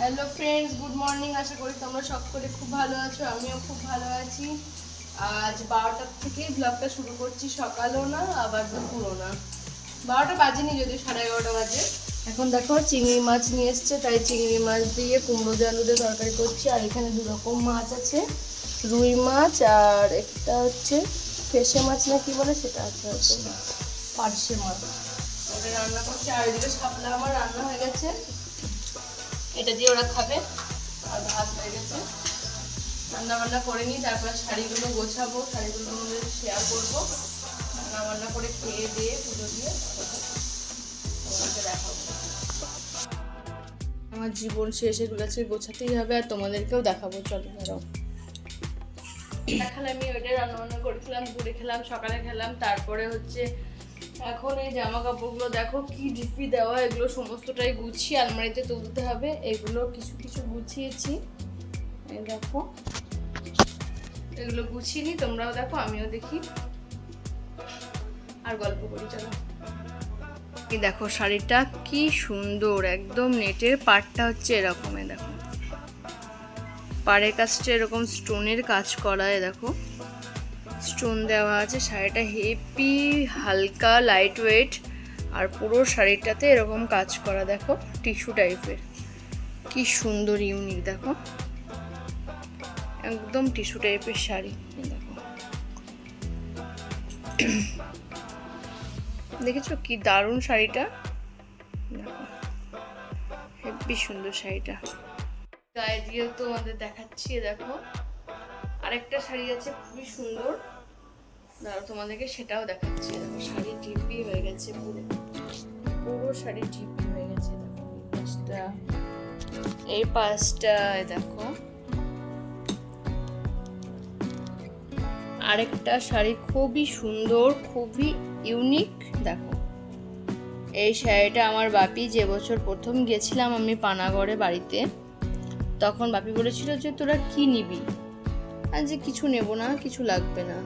Hello friends good morning আশা করি তোমরা সকলে খুব ভালো আছো আমিও খুব ভালো আছি। আজ বারোটার থেকেই ব্লগটা শুরু করছি সকালও না আবার দুপুরও না। বারোটা বাজেনি যদি সাড়ে এগারোটা বাজে। এখন দেখো চিংড়ি মাছ নিয়ে এসছে তাই চিংড়ি মাছ দিয়ে কুমড়ো আলু দিয়ে তরকারি করছি আর এখানে দু রকম মাছ আছে। রুই মাছ আর একটা হচ্ছে ফেসে মাছ না কি বলে সেটা আছে পার্শে মাছ। ওটা রান্না করছি আর এদিকে শাপলা আমার রান্না হয়ে গেছে। এটা দিয়ে ওরা খাবে। আর ভাত হয়ে গেছে। রান্না বান্না করে নিই, তারপর শাড়িগুলো গোছাবো শাড়িগুলো তোমাদের শেয়ার করব। রান্না বান্না করে খেয়ে দিয়ে পুজো দিয়ে তোমাদেরকে দেখাবো। আমার জীবন শেষ এগুলো আছে গোছাতেই হবে আর তোমাদেরকেও দেখাবো। চলো ধরো দেখালে আমি ওইটা রান্না বান্না করেছিলাম ঘুরে খেলাম, সকালে খেলাম, তারপরে হচ্ছে এখন এই জামা কাপড়গুলো দেখো, কি ডিপি দেওয়া, এগুলো সমস্তটাই গুছিয়ে আলমারিতে তুলতে হবে। এগুলো কিছু কিছু গুছিয়েছি। এই দেখো। এগুলো গুছিয়ে নি, তোমরাও দেখো, আমিও দেখি। আর গল্প করি, চলো। দেখো, শাড়িটা কি সুন্দর, একদম নেটের পাটটা হচ্ছে এরকম দেখো। পাড়ের কাজটা এরকম স্টোনের কাজ করা দেখো। স্টোন দেওয়া আছে, শাড়িটা হেভি, হালকা লাইট ওয়েট আর পুরো শাড়িটাতে এরকম কাজ করা, দেখো, টিস্যু টাইপের। কি সুন্দর ইউনিক দেখো। একদম টিস্যু টাইপের শাড়ি, দেখো। দেখেছ কি দারুণ শাড়িটা? দেখো। সুন্দর শাড়িটা। গায়ে দিয়েও তো আমাদের দেখাচ্ছি, দেখো। আরেকটা শাড়ি আছে, খুবই সুন্দর। দাঁড়াও, তোমাদেরকে সেটাও দেখাচ্ছি। দেখো, শাড়ি টিপি হয়ে গেছে পুরো। পুরো শাড়ি টিপি হয়ে গেছে এই পাশটা। এই পাশটা দেখো। আরেকটা শাড়ি খুবই সুন্দর, খুবই ইউনিক, দেখো। এই শাড়িটা আমার বাপি যে বছর প্রথম গেছিলাম আমি পানাগড়ে বাড়িতে, তখন বাপি বলেছিল যে, তোরা কি নিবি? আর যে কিছু নেব না, কিছু লাগবে না।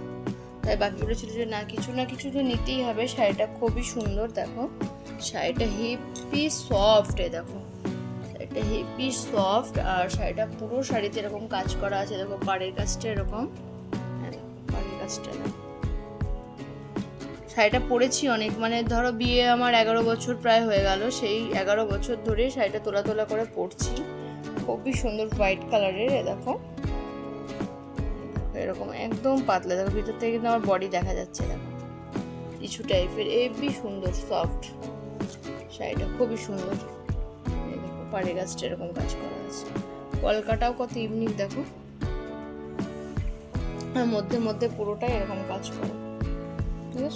তাই বাপি বলেছিল যে, না, কিছু না কিছু তো নিতেই হবে। শাড়িটা খুবই সুন্দর, দেখো। শাড়িটা হেভি সফট এ, দেখো। শাড়িটা হেভি সফট আর শাড়িটা পুরো শাড়িতে এরকম কাজ করা আছে। দেখো, পাড়ের কাজটা এরকম। হ্যাঁ পাড়ের কাজটা দেখো শাড়িটা পরেছি অনেক। মানে ধরো, বিয়ে আমার এগারো বছর প্রায় হয়ে গেল। সেই এগারো বছর ধরে শাড়িটা তোলা তোলা করে পরছি। খুবই সুন্দর হোয়াইট কালারের এ, দেখো। এরকম একদম পাতলা। দেখো ভিতর থেকে কিন্তু আমার বডি দেখা যাচ্ছে, দেখো। কিছু টাইপের এবি সুন্দর সফট শাড়িটা, খুবই সুন্দর। দেখো, পাড়ে গাছটা এরকম কাজ করা আছে। কলকাটাও কত ইউনিক দেখো। আর মধ্যে মধ্যে পুরোটাই এরকম কাজ করে। ঠিক এই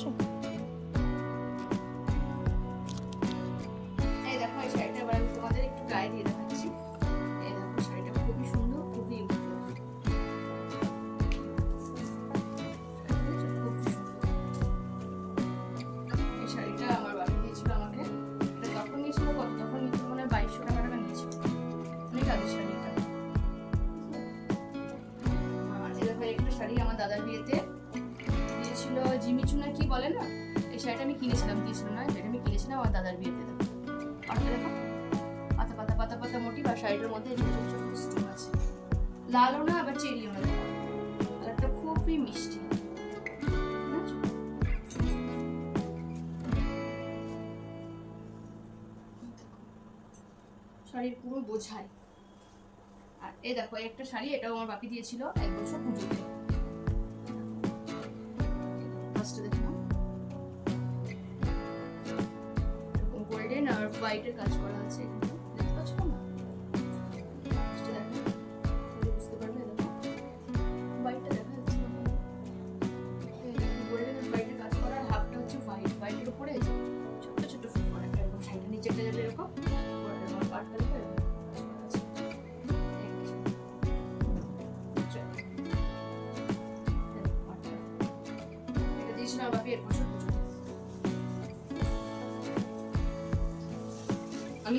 জিমিচু কি বলে না, এই শাড়িটা আমি কিনেছিলাম দিয়েছিল না যেটা আমি কিনেছিলাম, আমার দাদার বিয়েতে দেখো দেখো। পাতা পাতা পাতা পাতা মোটি বা শাড়িটার মধ্যে ছোট ছোট স্টোন আছে। লালও না, আবার চেরিও না। কালারটা খুবই মিষ্টি। শাড়ির পুরো বোঝায় আর এই দেখো একটা শাড়ি, এটাও আমার বাপি দিয়েছিল এক বছর পুজোতে। ফার্স্টে দেখো এরকম গোল্ডেন আর হোয়াইটের কাজ করা আছে এখানে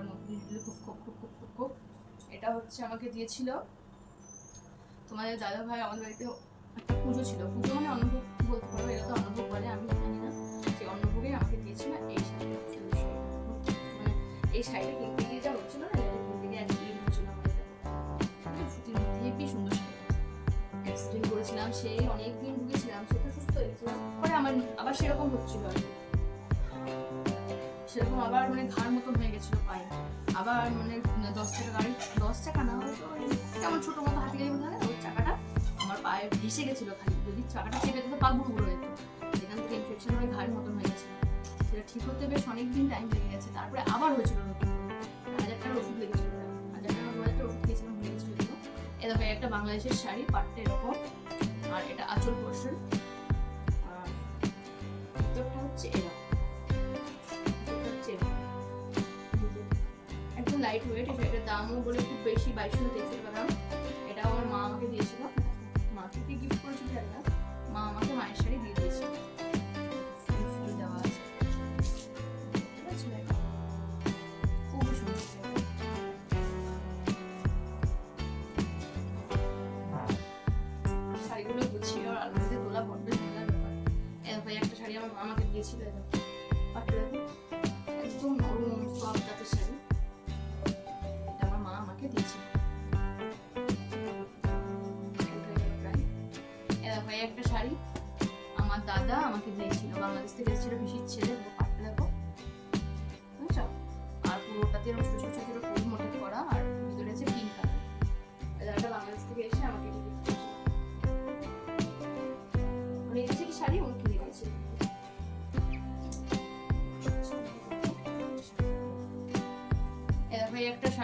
ময়ূর আর ময়ূরগুলো খুব খুব খুব খুব খুব খুব। এটা হচ্ছে আমাকে দিয়েছিল তোমাদের দাদা ভাই আমাদের বাড়িতে একটা পুজো ছিল। পুজো মানে অন্নভোগ বলতে পারো, এটা তো অন্নভোগ বলে, আমি জানি না। সেই অন্নভোগে আমাকে দিয়েছিল এই শাড়িটা। মানে এই শাড়িটা কিনতে গিয়ে যা হচ্ছিল না, এটা করেছিলাম সেই অনেক দিন ভুগেছিলাম, সে তো সুস্থ হয়েছিলাম পরে আমার, আবার সেরকম হচ্ছিল আর কি। সেরকম আবার মানে ঘাড় মতন হয়ে গেছিল পায়ে। আবার মানে দশ টাকা গাড়ি, দশ টাকা না হয়তো কেমন ছোট মতো হাতি গাড়ি বোঝা ওই চাকাটা আমার পায়ে ভেসে গেছিল খালি। যদি চাকাটা চেপে দিত, পা বুড়ো বুড়ো যেত। সেখান থেকে ইনফেকশন হয়ে ঘাড়ের মতন হয়ে গেছে সেটা ঠিক হতে বেশ অনেক দিন টাইম লেগে গেছে। তারপরে আবার হয়েছিল নতুন হাজার টাকার ওষুধ লেগেছিল হাজার টাকা হাজার ওষুধ খেয়েছিলাম, হয়ে গেছিল। এগুলো। এ দেখো, একটা বাংলাদেশের শাড়ি, পাটটা এরকম। আর এটা আঁচল পোর্শন ভিতরটা হচ্ছে এরকম। লাইট ওয়েট এটা এটার দামও বলে খুব বেশি, বাইশশো তেইশশো টাকা এটা আমার মা আমাকে দিয়েছিল। মাকে গিফট না। মা আমাকে মায়ের শাড়ি দিয়ে দিয়েছিল।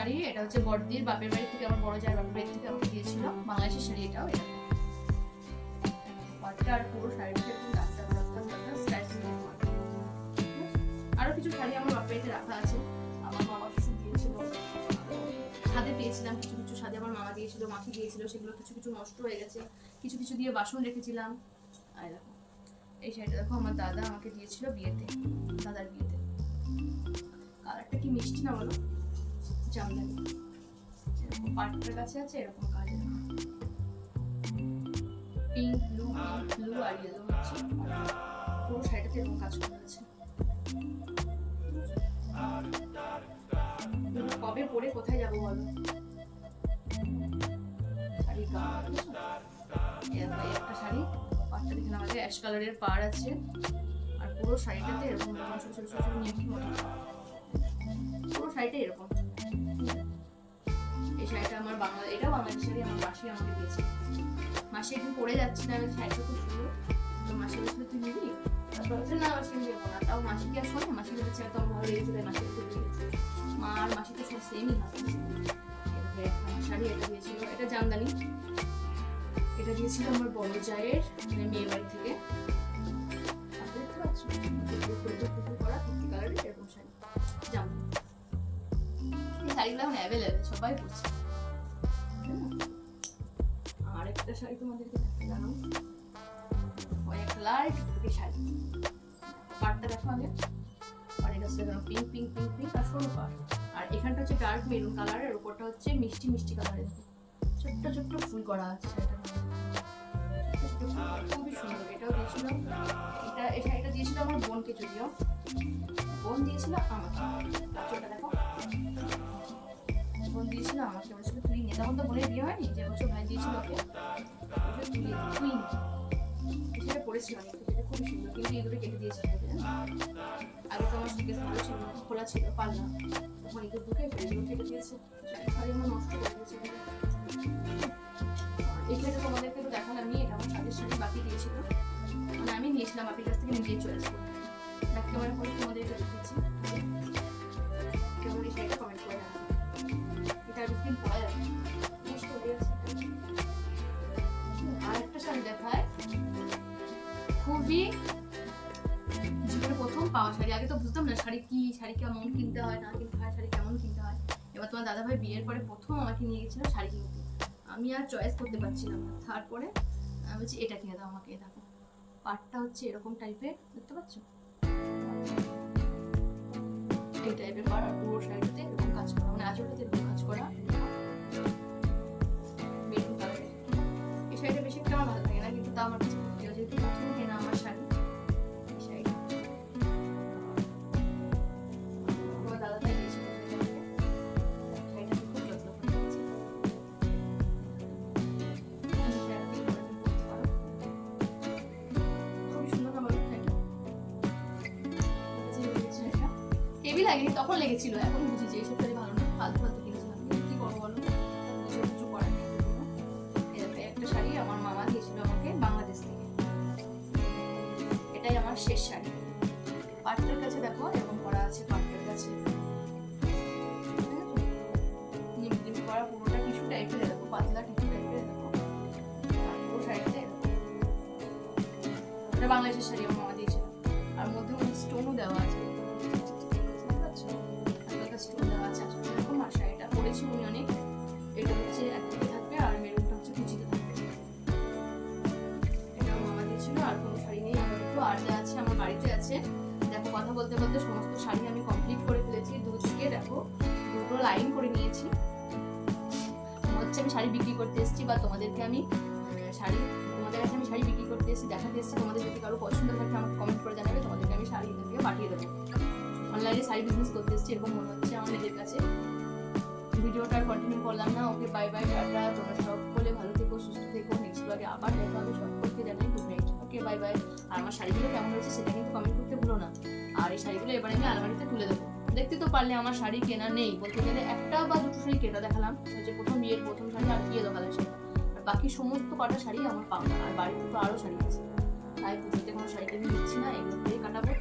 শাড়ি এটা হচ্ছে বড়দির বাপের বাড়ি থেকে আমার বড় যার বাপের বাড়ি থেকে আমাকে দিয়েছিল বাংলাদেশের শাড়ি, এটাও এটা। আর পুরো শাড়িটা স্ট্যাচু আরও কিছু শাড়ি আমার বাপের বাড়িতে রাখা আছে। আমার মামা শ্বশুর দিয়েছিল। ছাদে পেয়েছিলাম কিছু কিছু ছাদে আমার মামা দিয়েছিল মাখি দিয়েছিল, সেগুলো কিছু কিছু নষ্ট হয়ে গেছে। কিছু কিছু দিয়ে বাসন রেখেছিলাম। আর দেখো, এই শাড়িটা দেখো, আমার দাদা আমাকে দিয়েছিল বিয়েতে, দাদার বিয়েতে। কালারটা কি মিষ্টি না বলো? জামদানি এরকম পাটটার কাছে আছে, এরকম কালার পিঙ্ক ব্লু ব্লু আর ইয়েলো হচ্ছে। পুরো শাড়িটাতে এরকম কাজ করা আছে কবে পরে কোথায় যাব বলো? শাড়ি একটা শাড়ি। পাটটা দেখে আমাদের অ্যাশ কালারের পাড় আছে। আর পুরো শাড়িটাতে এরকম ছোট ছোট ছোট ছোট মতো পুরো শাড়িটা এরকম। আমার বাংলা এটা বাংলাদেশ শাড়ি আমার মাসি আমাকে দিয়েছে। মাসি একদিন পরে যাচ্ছি না, আমি শাড়িটা খুব সুন্দর। তো মাসি বলছিল তুই নিবি? না, মাসি না। তাও মাসি কি মাসি ভালো লেগেছে মাসি মা আর মাসি তো সব সেমই শাড়ি এটা দিয়েছিল, এটা জামদানি। এটা দিয়েছিল আমার বড় জায়ের মানে মেয়ে বাড়ি থেকে। শাড়িগুলো এখন অ্যাভেলেবেল সবাই পরছে। একটা শাড়ি তোমাদেরকে ওই একটা লাইট টুকটুকি শাড়ি। পাটটা দেখো আগে। আর এটা হচ্ছে পিঙ্ক পিঙ্ক পিঙ্ক পিঙ্ক আর সরু পাট। আর এখানটা হচ্ছে ডার্ক মেরুন কালারের উপরটা হচ্ছে মিষ্টি মিষ্টি কালারের ছোট্ট ছোট্ট ফুল করা আছে সুন্দর খুবই সুন্দর, এটাও দিয়েছিল। এটা এই শাড়িটা দিয়েছিল আমার বোনকে যদিও। বোন দিয়েছিল আমাকে। দেখো। বোন দিয়েছিল, আমাকে বলেছিল, তুই নে তখন তো বোনের বিয়ে হয়নি? যে বছর ভাই দিয়েছিল ওকে? তুই তুই সেটা পড়েছিল অনেক যেটা খুবই সুন্দর কিন্তু এগুলো কেটে দিয়েছিল? আগে তো আমার ভালো ছিল খোলা ছিল পারলাম তখন এগুলো ঢুকে এগুলো কেটে দিয়েছে। শাড়ি আমার নষ্ট করে দিয়েছে। শাড়িটা তোমাদেরকে তো দেখালামই এটা আমার শাড়ির শাড়ি বাকি দিয়েছিল। মানে আমি নিয়েছিলাম আপনার কাছ থেকে নিজেই চয়েস করে। ব্যাক করে তোমাদের এটা দেখেছি কেমন কিনতে হয়, না কিনতে হয়, শাড়ি কেমন কিনতে হয়। এবার তোমার দাদাভাই বিয়ের পরে প্রথম আমাকে নিয়ে গেছিল শাড়ি কিনতে। আমি আর চয়েস করতে পারছিলাম না। তারপরে আমি বলছি, এটা কিনে দাও আমাকে দেখো। পাটটা হচ্ছে এরকম টাইপের দেখতে পাচ্ছ? এই টাইপের পাড় আর পুরো শাড়িটাতে এরকম কাজ করা মানে আঁচলটাতে এরকম কাজ করা। এই শাড়িটা বেশি একটা আমার ভালো লাগে না, কিন্তু তা আমার হেভি লাগেনি, তখন লেগেছিল। এখন বুঝেছি এইসব শাড়ি ভালো না, ফালতু ফালতু কিনেছিলাম কি করব বলো? কিছু করার নেই। একটা শাড়ি আমার মামা দিয়েছিল আমাকে বাংলাদেশ থেকে। এটাই আমার শেষ শাড়ি। পাটটার কাছে দেখো, এরকম করা আছে পাটটার কাছে। করা পুরোটা টাইপের পাতলা টাইপের। বাংলাদেশের শাড়ি বলতে বলতে সমস্ত শাড়ি আমি কমপ্লিট করে ফেলেছি। দুদিকে দেখো, দুটো লাইন করে নিয়েছি। হচ্ছে আমি শাড়ি বিক্রি করতে এসেছি বা তোমাদেরকে আমি শাড়ি, তোমাদের কাছে আমি শাড়ি বিক্রি করতে এসেছি, দেখাতে এসেছি। তোমাদের যদি কারও পছন্দ থাকে, আমাকে কমেন্ট করে জানাবে, তোমাদেরকে আমি শাড়ি এখান থেকে পাঠিয়ে দেবো। অনলাইনে শাড়ি বিজনেস করতে এসেছি, এরকম মনে হচ্ছে আমার নিজের কাছে। ভিডিওটা আর কন্টিনিউ করলাম না। Okay bye bye tata. তোমরা সকলে ভালো থেকো, সুস্থ থেকো। নেক্সট ব্লগে আবার দেখা হবে। সকলকে জানাই good night okay bye bye আর আমার শাড়িগুলো কেমন হয়েছে সেটা কিন্তু কমেন্ট করতে ভুলো না। আর এই শাড়িগুলো এবার আমি আলমারিতে তুলে দেবো। দেখতে তো পারলে আমার শাড়ি কেনা নেই। বলতে গেলে একটা বা দুটো শাড়ি কেনা দেখালাম। যে প্রথম বিয়ের প্রথম শাড়ি আর ইয়েলো কালার শাড়ি আর বাকি সমস্ত কটা শাড়ি আমার পাওনা। আর বাড়িতে তো আরও শাড়ি আছে। তাই পুজোতে কোনো শাড়ি আমি নিচ্ছি না, এগুলো দিয়ে কাটাবো।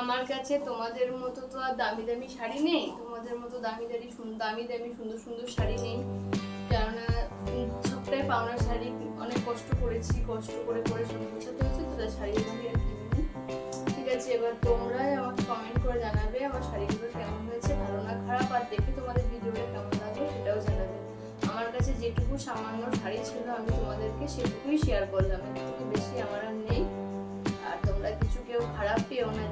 আমার কাছে তোমাদের মতো তো আর দামি দামি শাড়ি নেই। তোমাদের মতো দামি দামি দামি দামি সুন্দর সুন্দর শাড়ি নেই। সবটাই পাওনার শাড়ি অনেক কষ্ট করেছি, কষ্ট করে করে সব বোঝাতে হচ্ছে, তো শাড়ি এভাবে আর কিনিনি ঠিক আছে, এবার তোমরাই আমাকে কমেন্ট করে জানাবে আমার শাড়িগুলো কেমন হয়েছে, ভালো না খারাপ, আর দেখে তোমাদের ভিডিওটা কেমন লাগবে সেটাও জানাবে। আমার কাছে যেটুকু সামান্য শাড়ি ছিল আমি তোমাদেরকে সেটুকুই শেয়ার করলাম এর বেশি আমার আর নেই। আর তোমরা কিছু কেউ খারাপ পেও না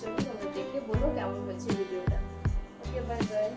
চলো তোমরা দেখে বলো কেমন হয়েছে ভিডিওটা ওকে বাই বাই